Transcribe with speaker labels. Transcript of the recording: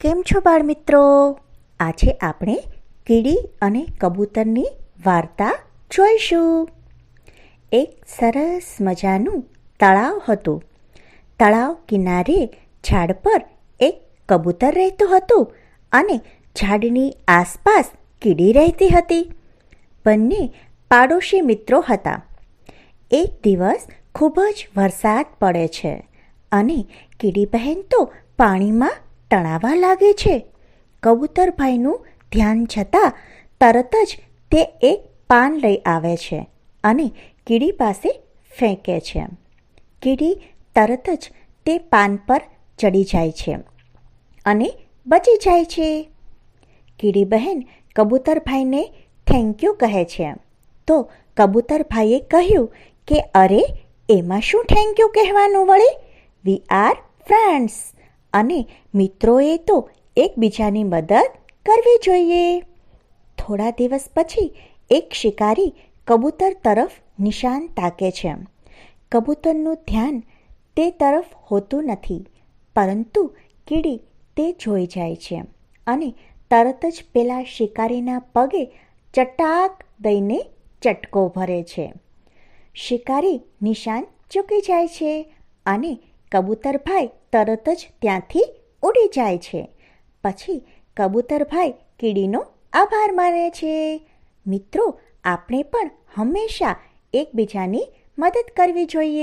Speaker 1: કેમ છો બાળ મિત્રો આજે આપણે કીડી અને કબૂતરની વાર્તા જોઈશું. એક સરસ મજાનું તળાવ હતું. તળાવ કિનારે ઝાડ પર એક કબૂતર રહેતું હતું અને ઝાડની આસપાસ કીડી રહેતી હતી. બંને પાડોશી મિત્રો હતા. એક દિવસ ખૂબ જ વરસાદ પડે છે અને કીડી બહેન તો પાણીમાં તણાવા લાગે છે. કબૂતરભાઈનું ધ્યાન જતાં તરત જ તે એક પાન લઈ આવે છે અને કીડી પાસે ફેંકે છે. કીડી તરત જ તે પાન પર ચડી જાય છે અને બચી જાય છે. કીડી બહેન કબૂતરભાઈને થેન્ક યુ કહે છે. તો કબૂતરભાઈએ કહ્યું કે અરે, એમાં શું થેન્ક યુ કહેવાનું વળી? વી આર ફ્રેન્ડ્સ અને મિત્રોએ તો એકબીજાની મદદ કરવી જોઈએ. થોડા દિવસ પછી એક શિકારી કબૂતર તરફ નિશાન તાકે છે. કબૂતરનું ધ્યાન તે તરફ હોતું નથી, પરંતુ કીડી તે જોઈ જાય છે અને તરત જ પેલા શિકારીના પગે ચટાક દઈને ચટકો ભરે છે. શિકારી નિશાન ચૂકી જાય છે અને કબૂતરભાઈ તરત જ ત્યાંથી ઉડી જાય છે. પછી કબૂતરભાઈ કીડીનો આભાર માને છે. મિત્રો, આપણે પણ હંમેશા એકબીજાની મદદ કરવી જોઈએ.